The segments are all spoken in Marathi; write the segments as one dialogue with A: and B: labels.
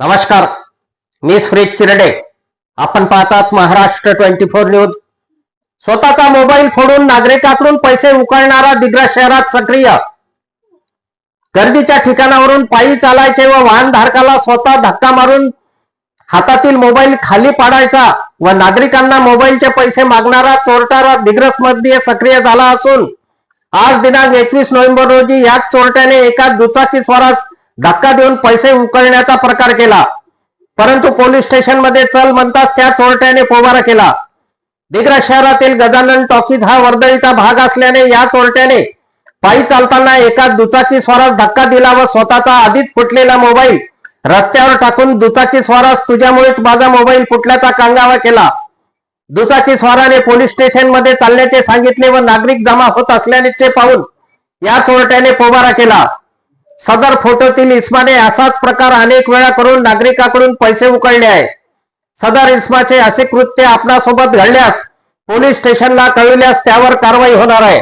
A: नमस्कार मी सुरेश चिरडे. आपण पाहतात महाराष्ट्र ट्वेंटी फोर न्यूज. स्वतःचा मोबाईल फोडून नागरिकांकडून पैसे उकळणारा दिग्रस शहरात सक्रिय. गर्दीच्या ठिकाणावरून पायी चालायचे व वाहन धारकाला स्वतः धक्का मारून हातातील मोबाईल खाली पाडायचा व नागरिकांना मोबाईलचे पैसे मागणारा चोरटारा दिग्रसमध्ये सक्रिय झाला असून आज दिनांक एकवीस नोव्हेंबर रोजी याच चोरट्याने एका दुचाकी स्वारास धक्का देऊन पैसे उकळण्याचा प्रकार केला. परंतु पोलीस स्टेशनमध्ये चल म्हणताच त्या चोरट्याने पोबारा केला. दिग्रस शहरातील गजानन टॉकीज हा वर्दळीचा भाग असल्याने या चोरट्याने पायी चालताना एका दुचाकी स्वारास धक्का दिला व स्वतःचा आधीच फुटलेला मोबाईल रस्त्यावर टाकून दुचाकी स्वारास तुझ्यामुळेच माझा मोबाईल फुटल्याचा कांगावा केला. दुचाकी स्वाराने पोलीस स्टेशनमध्ये चालण्याचे सांगितले व नागरिक जमा होत असल्याचे पाहून या चोरट्याने पोबारा केला. सदर फोटोतील इस्माने असाच प्रकार अनेक वेळा करून नागरिकाकडून पैसे उकळले आहे सदर इस्माचे असे कृत्य आपणासोबत घडल्यास पोलीस स्टेशनला कळविल्यास त्यावर कारवाई होणार आहे.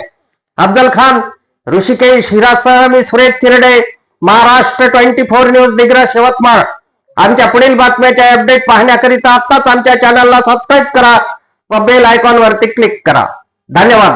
A: अफजल खान ऋषिकेश हिरासह मी Suresh Chirde Maharashtra twenty four news Digras Yavatmal. आमच्या पुढील बातम्याचे अपडेट पाहण्याकरिता आत्ताच आमच्या चॅनलला सबस्क्राईब करा व बेल आयकॉन वरती क्लिक करा. धन्यवाद.